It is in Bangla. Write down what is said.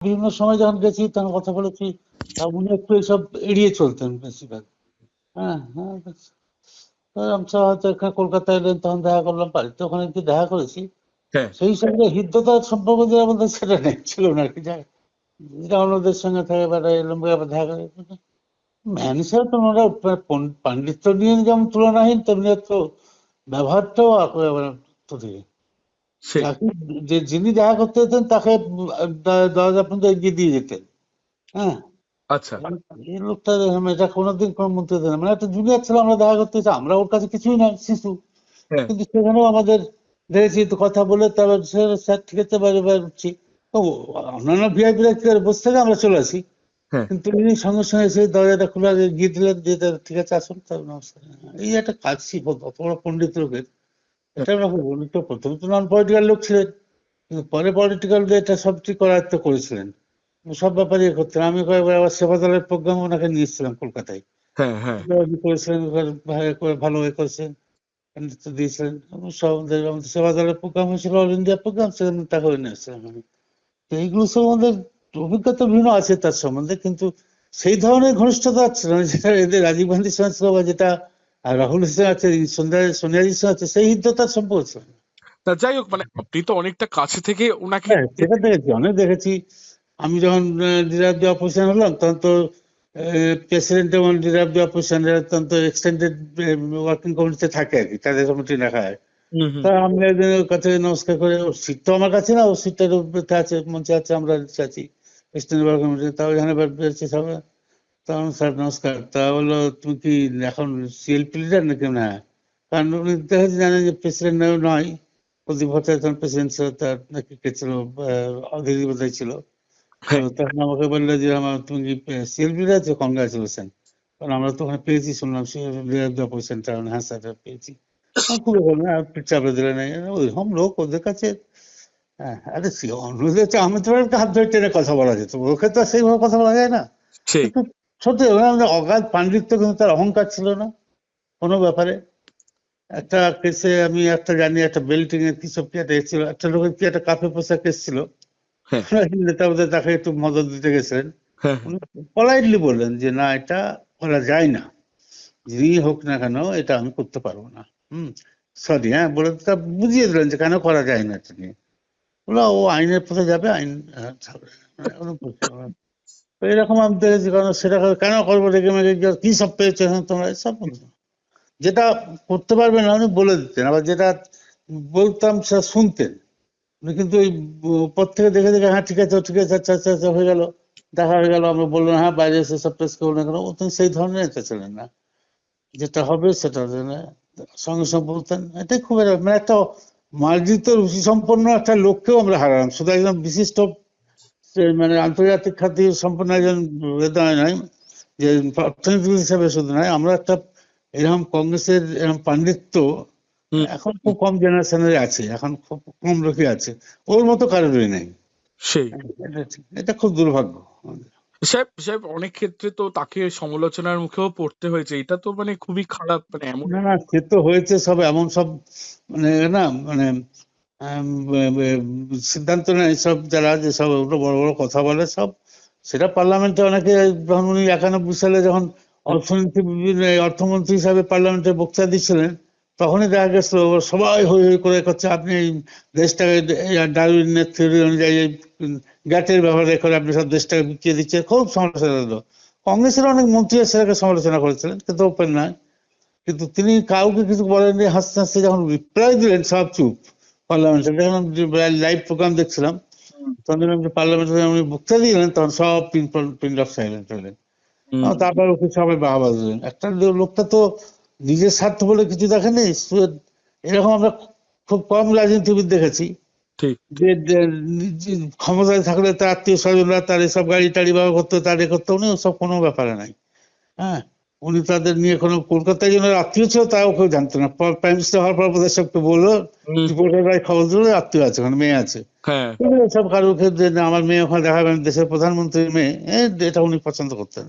বিভিন্ন সময় যখন গেছি তখন কথা বলেছি উনি একটু এসব এড়িয়ে চলতেন বেশিরভাগ। হ্যাঁ হ্যাঁ। আমরা হয়তো এখানে কলকাতায় এলেন তখন দেখা করলাম বাড়িতে ওখানে গিয়ে দেখা করেছি। হ্যাঁ। সেই সঙ্গে হৃদ্যতার সম্পর্ক যেটা আমাদের সেটা নেই ছিল না আর কি যেটা অন্যদের সঙ্গে থাকে বা এরকম আবার দেখা করে। ম্যান হিসেবে তো ওনারা পাণ্ডিত্য নিয়ে যেমন তুলনাহীন তেমনি তো ব্যবহারটাও তুলনাহীন সেই তাকে যে যিনি দেখা করতে যেতেন তাকে দরজা পর্যন্ত এগিয়ে দিয়ে যেতেন। হ্যাঁ? আচ্ছা। এই লোকটা এরকম এটা কোনোদিন কোনো মন্ত্রী দেন মানে একটা জুনিয়র ছিল আমরা দেখা করতে আমরা ওর কাছে কিছুই না শিশু। হ্যাঁ। কিন্তু সেখানেও আমাদের দেখেছি কথা বলে তারপর সে- স্যার ঠিক আছে বাইরে বাইরে উঠছি তো অন্যান্য ভিআইপি বসে থেকে আমরা চলে আসি। হ্যাঁ। কিন্তু উনি সঙ্গে সঙ্গে সেই দরজাটা খোলা গিয়ে দিলেন দিয়ে ঠিক আছে আসুন। তার নমস্কার। এই একটা কাজ ছিল অত বড় পণ্ডিত লোকের। এটা উনি তো প্রথমে তো নন পলিটিক্যাল লোক ছিলেন কিন্তু পরে পলিটিক্যাল এটা সবটি করায়ত্ত করেছিলেন। সব ব্যাপারে ইয়ে করতেন। আমি কয়েকবার আবার সেবাদলের প্রোগ্রাম ওনাকে নিয়েছিলাম কলকাতায়। হ্যাঁ হ্যাঁ। করেছিলেন ভালো হয়ে করেছেন। দিয়েছিলেন। সব আমাদের আমাদের সেবাদলের প্রোগ্রাম হয়েছিল অল ইন্ডিয়া প্রোগ্রাম সেখানে তাকে নিয়ে এসেছিলাম আমি তো এইগুলো আমাদের অভিজ্ঞতা বিভিন্ন আছে তার সম্বন্ধে কিন্তু সেই ধরনের ঘনিষ্ঠতা ছিল না যেটা এদের রাজীব গান্ধীর সঙ্গে ছিল বা যেটা আর রাহুল আছে সেই হৃদ্যতার সম্পর্ক তা যাই হোক মানে আপনি তো অনেকটা কাছে থেকে ওনাকে হ্যাঁ সেটা দেখেছি অনেক দেখেছি আমি যখন অপোজিশন হলাম তখন তো প্রেসিডেন্ট এবং অপোজিশন তখন তো এক্সটেন্ডেড ওয়ার্কিং কমিটিতে থাকে আর কি তাদের কমিটি রাখা হয় তা আমি একজনের কাছে নমস্কার করে ওর সিট তো আমার কাছে না ওর উপরে আছে মঞ্চে আছে আমরা আছি এক্সটেন্ডেড ওয়ার্কিং কমিটি তা ওইখানে বেরোচ্ছে সব তখন স্যার নমস্কার। তা বলল তুমি কি এখন সিএলপি লিডার নাকি না? কারণ উনি জানেন যে প্রেসিডেন্ট নয় প্রদীপ ভট্টাচার্য তখন প্রেসিডেন্ট ছিল তার নাকি কে ছিল অধীর বোধহয় ছিল। হ্যাঁ। তখন আমাকে বলল যে আমার তুমি কি সিএলপি আছে? কংগ্রাচুলেশন। কারণ আমরা তো ওখানে পেয়েছি শুনলাম হ্যাঁ স্যার পেয়েছি। দিলে নাই। ওইরকম লোক ওদের কাছে হ্যাঁ আরে অন্যদের তো হাত ধরে টেনে কথা বলা যেত ওকে তো সেইভাবে কথা বলা যায় না। সত্যি ওনার অগাধ পাণ্ডিত্য কিন্তু তার অহংকার ছিল না কোনো ব্যাপারে। একটা কেসে আমি একটা জানি একটা বেল্টিং এর কিছু কি একটা এসেছিল একটা লোকের কি একটা কাফে পোষা কেস ছিল? হ্যাঁ। নেতা বোধহয় তাকে একটু মদত দিতে গেছিলেন। হ্যাঁ। পলাইটলি বললেন যে না এটা করা যায় না। যিনি হোক না কেন এটা আমি করতে পারব না। হুম সরি হ্যাঁ বলে তা বুঝিয়ে দিলেন যে কেন করা যায় না এটা নিয়ে? বলল ও আইনের পথে যাবে আইন এরকম আমি দেখেছি, কারণ সেটা কেন করব রেগে মেগে কি সব পেয়েছ এখন তোমরা? সব যেটা করতে পারবে না, উনি বলে দিতেন। আবার যেটা বলতাম, সেটা শুনতেন। উনি কিন্তু ওই উপর থেকে দেখে দেখে হ্যাঁ ঠিক আছে ঠিক আছে আচ্ছা আচ্ছা আচ্ছা হয়ে গেল। দেখা হয়ে গেল, আমরা বললাম হ্যাঁ বাইরে এসে সব প্রেস করব না কেন? ও তো সেই ধরনের এটা ছিলেন না। যেটা হবে, সেটা সঙ্গে সঙ্গে বলতেন, এটাই খুব একটা- মানে একটা মার্জিত রুচি সম্পন্ন একটা লোককেও আমরা হারালাম। শুধু একজন বিশিষ্ট মানে আন্তর্জাতিক খ্যাতি সম্পন্ন একজন নেতা নয় যে অর্থনীতিবিদ হিসাবে শুধু নয় আমরা একটা এরকম কংগ্রেসের এরকম পাণ্ডিত্য এখন খুব কম জেনারেশনের আছে এখন খুব কম লোকই আছে ওর মতো কারোরই নেই। সেই। এটা খুব দুর্ভাগ্য। সাহেব সাহেব অনেক ক্ষেত্রে তো তাকে সমালোচনার মুখেও পড়তে হয়েছে এটা তো মানে খুবই খারাপ মানে এমন না না সে তো হয়েছে সব এমন সব মানে না মানে সিদ্ধান্ত নেয় সব যারা যে সব ওগুলো বড় বড় কথা বলে সব, সেটা পার্লামেন্টে অনেকে উনি একানব্বই সালে যখন অর্থনীতি অর্থমন্ত্রী হিসাবে পার্লামেন্টে বক্তৃতা দিচ্ছিলেন, তখনই দেখা গেছিল সবাই হই হই করে করছে, আপনি দেশটাকে ডারউইনের থিওরি অনুযায়ী গ্যাটের ব্যবহার করে আপনি সব দেশটাকে বিকিয়ে দিচ্ছে খুব সমালোচনা হলো। কংগ্রেসের অনেক মন্ত্রী সেটাকে সমালোচনা করেছিলেন, কিন্তু ওপেন নয়। কিন্তু তিনি কাউকে কিছু বলেননি, হাসতে হাসতে যখন রিপ্লাই দিলেন, সব চুপ। পার্লামেন্টে লাইভ প্রোগ্রাম দেখছিলাম তখন দেখলাম যে পার্লামেন্টে উনি বক্তৃতা দিলেন তখন সব পিন পিন সাইলেন্ট হলেন। তারপর ওকে সবাই বাহাবা দিলেন। একটা লোকটা তো নিজের স্বার্থ বলে কিছু দেখেনি এরকম আমরা খুব কম রাজনীতিবিদ দেখেছি। যে যে ক্ষমতায় থাকলে তার আত্মীয় স্বজনরা তার এসব গাড়ি টাড়ি ব্যবহার করতো তার এ করতো উনি ওসব কোনো ব্যাপারে নাই। হ্যাঁ? উনি তাদের নিয়ে কোনো কলকাতায় যেন আত্মীয় ছিল তাও কেউ জানতো না। প্রাইম মিনিস্টার হওয়ার পর বোধহয় সবকে বলল রিপোর্টার রিপোর্টাররাই খবর দিল আত্মীয় আছে ওখানে মেয়ে আছে। হ্যাঁ। সব কারোর ক্ষেত্রে আমার মেয়ে ওখানে দেখা যাবে দেশের প্রধানমন্ত্রীর মেয়ে এটা উনি পছন্দ করতেন না।